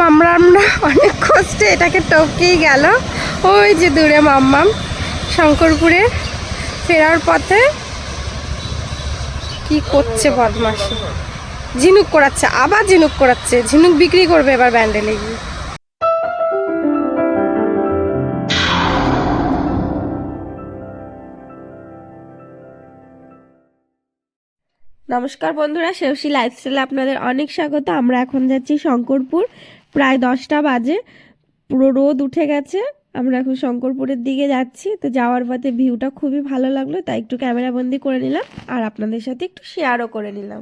মামরামরা অনেক কষ্টে এটাকে টপকেই গেল। ওই যে দূরে মাম্মাম, শঙ্করপুরে ফেরার পথে কি করছে বদমাসি ঝিনুক করাচ্ছে, আবার ঝিনুক করাচ্ছে, ঝিনুক বিক্রি করবে এবার ব্যান্ডেলে গিয়ে। নমস্কার বন্ধুরা শেষী লাইফস্টাইলে আপনাদের অনেক স্বাগত আমরা এখন যাচ্ছি শঙ্করপুর প্রায় দশটা বাজে পুরো রোদ উঠে গেছে আমরা এখন শঙ্করপুরের দিকে যাচ্ছি তো যাওয়ার পথে ভিউটা খুবই ভালো লাগল তাই একটু ক্যামেরা বন্দি করে নিলাম আর আপনাদের সাথে একটু শেয়ারও করে নিলাম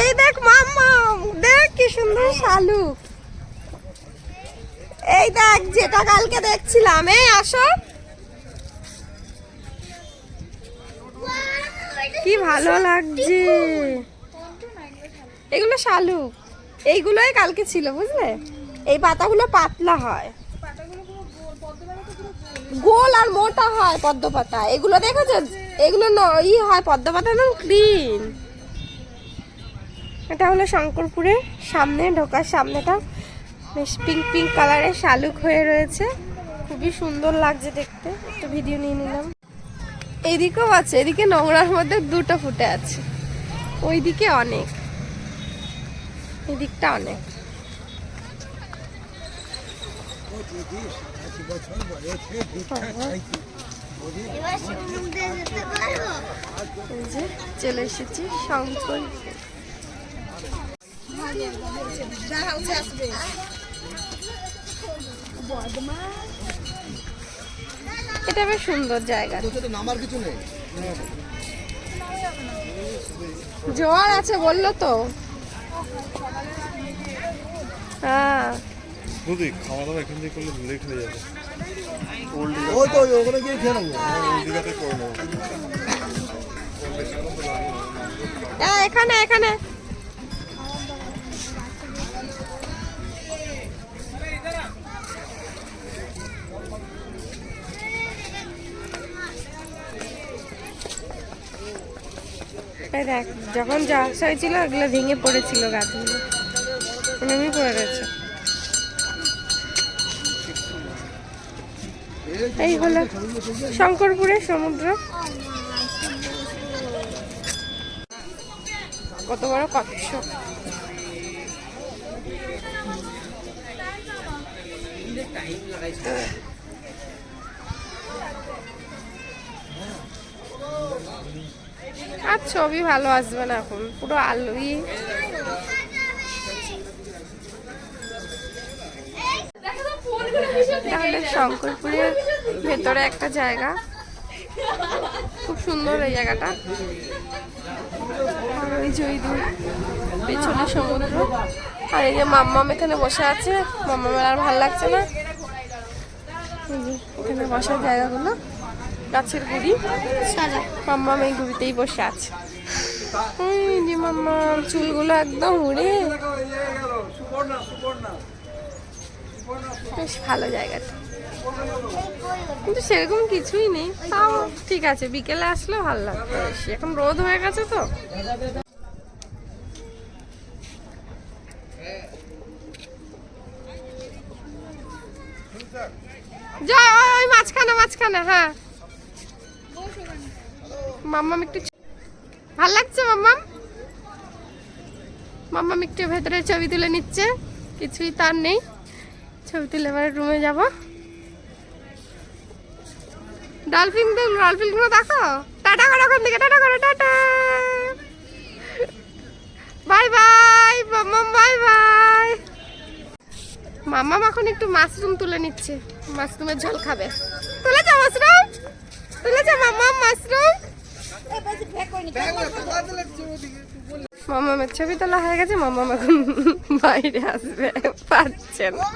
এই দেখ মাম্মা, দেখ কি সুন্দর শালুক এই দেখ, যেটা কালকে দেখছিলাম। এই, আসো। কি ভালো লাগছে। এগুলো শালুক এইগুলোই কালকে ছিল, বুঝলে? এই পাতাগুলো পাতলা হয়। গোল আর মোটা হয় পদ্ম পাতা। এগুলো দেখেছ? এগুলো ই হয়, পদ্ম পাতা না গ্রিন এটা হলো শঙ্করপুরের সামনে, ঢোকার সামনেটা। বেশ পিঙ্ক পিঙ্ক কালারের শালুক হয়ে রয়েছে। খুবই সুন্দর লাগছে দেখতে। একটু ভিডিও নিয়ে নিলাম। এইদিকেও আছে, এদিকে নোংরার মধ্যে দুটো ফুটে আছে। ওইদিকে অনেক। এদিকটা অনেক। চলে এসেছি শঙ্কর এটা বেশ সুন্দর জায়গা। নামার কিছু নেই জোয়ার আছে বলল তো। হ্যাঁ। বুঝলি খাওয়া দাওয়া এখান থেকে করলে লেট যাবে। ও তো ওখানে গিয়ে খেয়ে নেব ওই করে নেব। হ্যাঁ, এখানে এখানে। এই দেখ, যখন যাওয়া হয়েছিল, ওগুলো ভেঙে পড়েছিল গাছগুলো। এমনি পড়ে গেছে। এই হলো শঙ্করপুরের সমুদ্র। কত বড় কচ্ছপ। আর ছবি ভালো আসবে না এখন, পুরো আলোই। তাহলে শঙ্করপুরের ভেতরে একটা জায়গা। খুব সুন্দর এই জায়গাটা। আর ওই যে ওই পেছনে সমুদ্র। আর এই যে মাম্মাম এখানে বসে আছে, মাম্মামের আর ভালো লাগছে না। এখানে বসার জায়গাগুলো। গাছের গুড়ি? মাম্মাম এই গুড়িতেই বসে আছে। যে মাম্মাম চুলগুলো একদম উড়ে। বেশ ভালো জায়গাটা। কিন্তু সেরকম কিছুই নেই। তাও ঠিক আছে বিকেলে আসলে ভালো লাগবে বেশি। এখন রোদ হয়ে গেছে তো। যা ওই মাঝখানে মাঝখানে হ্যাঁ। মাম্মাম একটু ভালো লাগছে মাম্মাম? মাম্মাম একটু ভেতরে ছবি তুলে নিচ্ছে, কিছুই তার নেই। ছবি তুলে এবার রুমে যাব। ডলফিন তো ডলফিন দেখো। টাটা করো ওখান থেকে, টাটা করো, টাটা। বাই বাই মাম্মাম বাই বাই মাম্মাম এখন একটু মাশরুম তুলে নিচ্ছে। মাশরুমের ঝোল খাবে। তুলেছে মাশরুম তুলেছে মাম্মাম মাশরুম। মামামের ছবি তোলা হয়ে গেছে মামাম এখন বাইরে আসবে, পাচ্ছে না।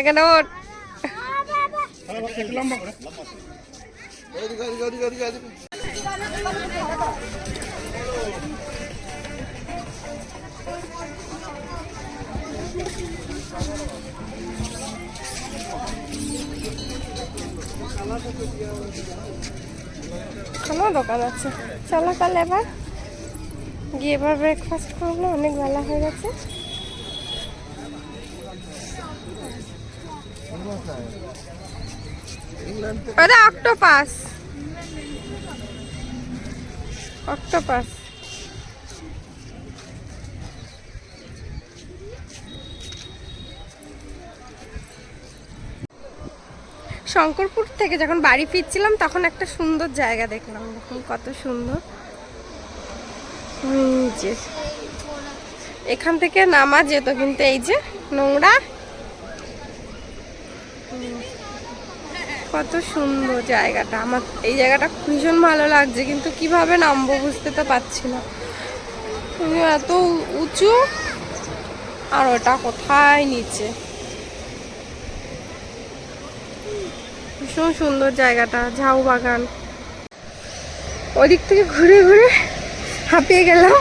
এখানে ওর এদিকে এদিকে কোনো দোকান আছে। চলো তাহলে এবার গিয়ে এবার ব্রেকফাস্ট করব, অনেক বেলা হয়ে গেছে। অক্টোপাস অক্টোপাস শঙ্করপুর থেকে যখন বাড়ি ফিরছিলাম, তখন একটা সুন্দর জায়গা দেখলাম। দেখুন কত সুন্দর। যে এখান থেকে নামা যেত কিন্তু এই যে নোংরা। কত সুন্দর জায়গাটা। আমার এই জায়গাটা ভীষণ ভালো লাগছে, কিন্তু কীভাবে নামবো বুঝতে তো পারছি না। এত উঁচু। আর ওটা কোথায় নিচে? ভীষণ সুন্দর জায়গাটা, ঝাউ বাগান। ওদিক থেকে ঘুরে ঘুরে হাঁপিয়ে গেলাম।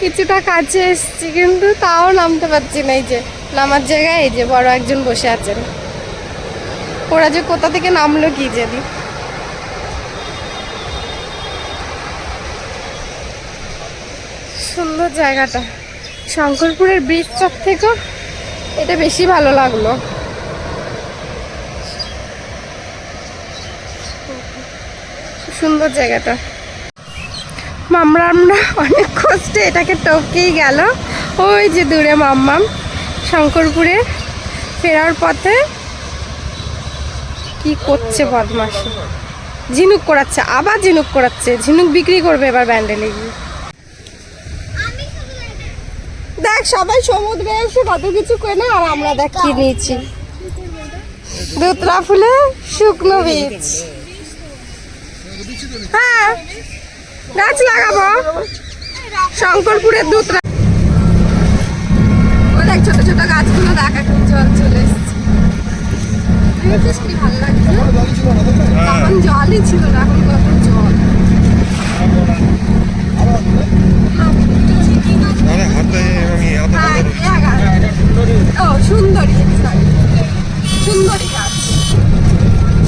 কিছুটা কাছে এসছি, কিন্তু তাও নামতে পারছি না এই যে, নামার জায়গায় এই যে বড় একজন বসে আছেন। ওরা যে কোথা থেকে নামলো কি জানি। সুন্দর জায়গাটা। শঙ্করপুরের ব্রিজটার থেকেও এটা বেশি ভালো লাগল। সুন্দর জায়গাটা। মামরা, আমরা অনেক কষ্টে এটাকে টপকেই গেল। ওই যে দূরে মাম্মাম, শঙ্করপুরে ফেরার পথে কি করছে বদমাসি ঝিনুক করাচ্ছে, আবার ঝিনুক করাচ্ছে, ঝিনুক বিক্রি করবে এবার ব্যান্ডেলে গিয়ে। দেখ, সবাই সমুদ্রে এসে কত কিছু কেনে আর আমরা দেখ কি নিয়েছি। দুতরা ফুলে শুকনো বীজ। হ্যাঁ গাছ লাগাবো। শঙ্করপুরের দুধ ও দেখ ছোট ছোট গাছগুলো দেখ এখন জল চলে এসছে। কি ভালো লাগছে। তখন জলই ছিল এখন কত জল। হ্যাঁ, সুন্দরী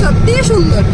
সত্যি সুন্দরী।